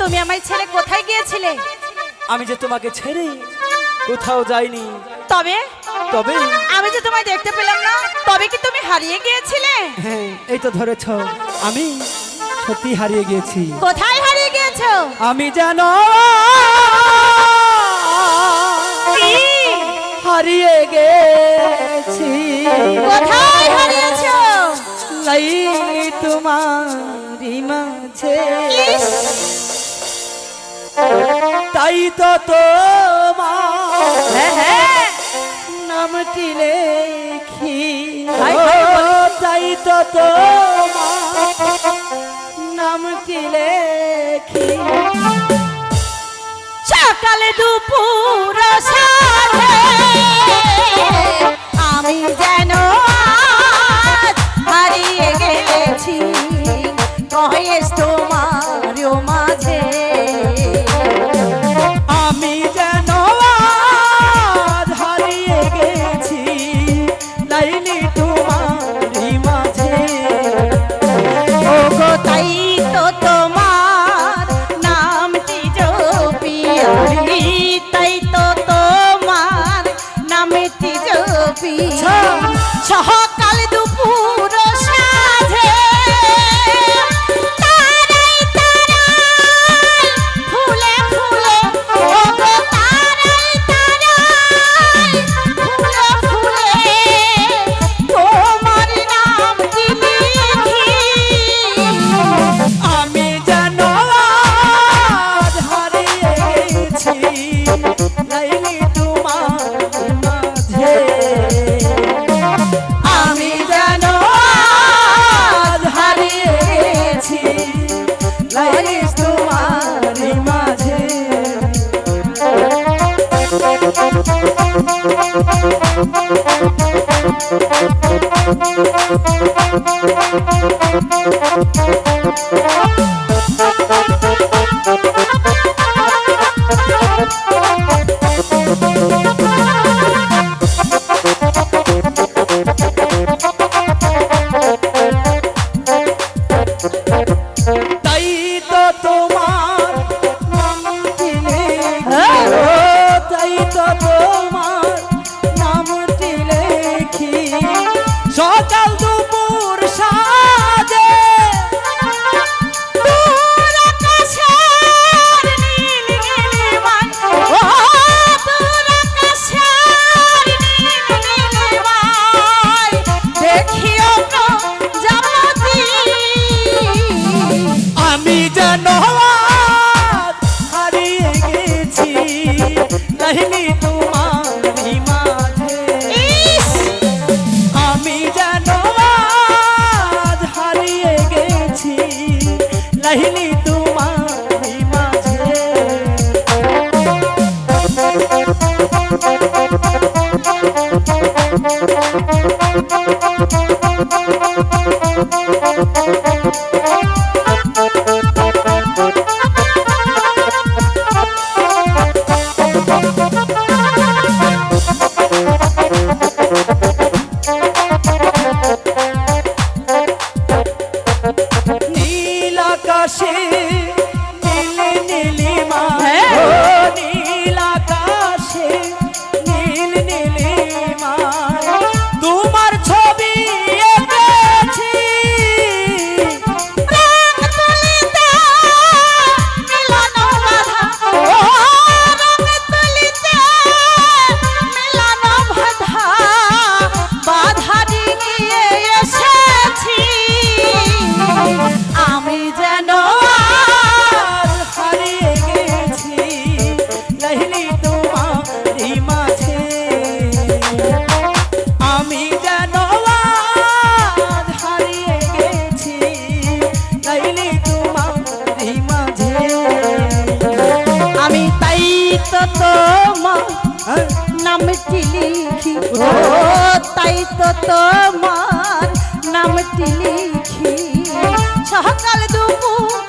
তুমি আমায় ছেড়ে কোথায় গিয়েছিলে? আমি যে তোমাকে ছেড়ে কোথাও যাইনি। তবে? তবে? আমি যে তোমায় দেখতে পেলাম না তবে কি তুমি হারিয়ে গিয়েছিলে? হ্যাঁ এই তো ধরেছ আমি সত্যি হারিয়ে গিয়েছি। কোথায় হারিয়ে গিয়েছো? আমি যেন? হারিয়ে গেছি। কোথায় হারিয়েছো? লাই তোমারি মাঝে। তাই তো তোমার হ্যাঁ হ্যাঁ। নামটি লেখি? তাই তো তোমার নামটি লেখি? সকালে দুপুর সাথে জপি সকাল তাই লাইলি তোমার মাঝে। আমি যেন আজ হারিয়ে গেছি লাইলি তোমার মাঝে। নীল আকাশে নীলি নীলিমা তোমার? নামটি লিখি ও তাই তো তোমার নামটি লিখি সকাল দুপুর